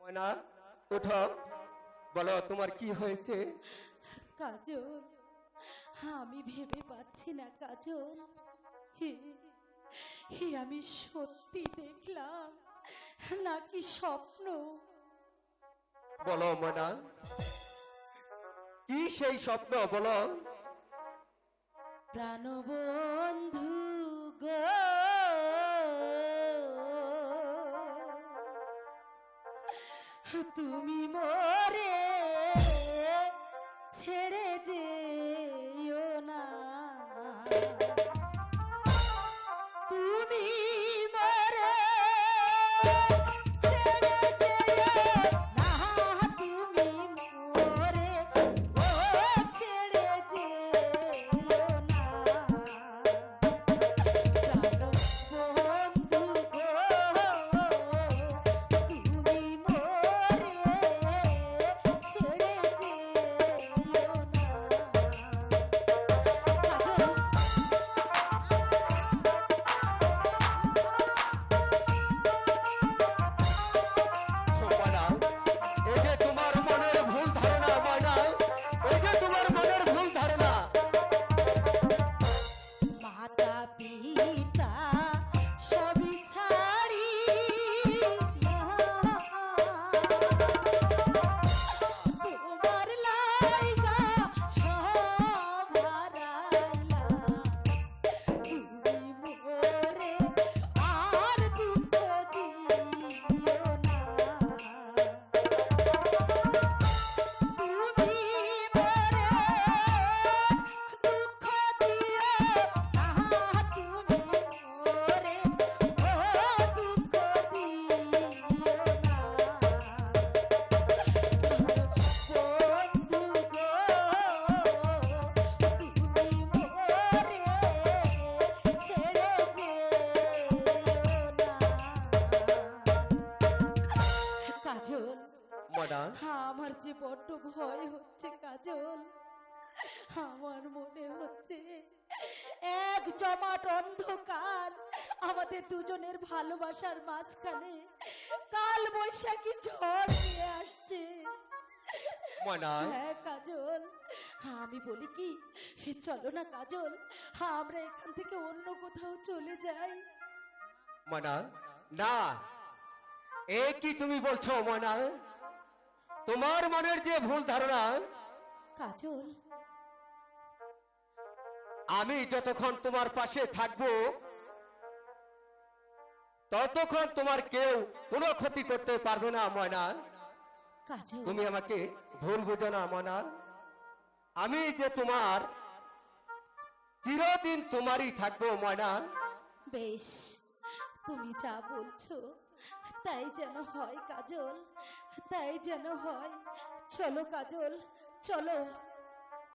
ময়না বলো তোমার কি হয়েছে? কাজল আমি ভেবে পাচ্ছি না কাজল। হে হে আমি সত্যি দেখলাম নাকি স্বপ্ন? বলো ময়না। কি সেই স্বপ্ন বলো। প্রাণবন্ধু তুমি মরে ছেড়ে আমার যে বড্ড ভয় হচ্ছে কাজল আমার মনে হচ্ছে এক জমাট অন্ধকার আমাদের দুজনের ভালোবাসার মাঝখানে কাল বৈশাখী ঝড় নিয়ে আসছে। হ্যাঁ কাজল আমি বলি কি চলো না কাজল আমরা এখান থেকে অন্য কোথাও চলে যাই। ময়না না এ কি তুমি বলছো ময়না? তোমার মনের যে ভুল ধারণা কাজল। আমি যতক্ষণ তোমার পাশে থাকব ততক্ষণ তোমার কেউ কোনো ক্ষতি করতে পারবে না ময়না। তুমি আমাকে ভুল বুঝো না ময়না। আমি যে তোমার চিরদিন তোমারই থাকব ময়না। বেশ। তুমি যা বলছো তাই যেন হয় কাজল তাই যেন হয়। চলো কাজল চলো।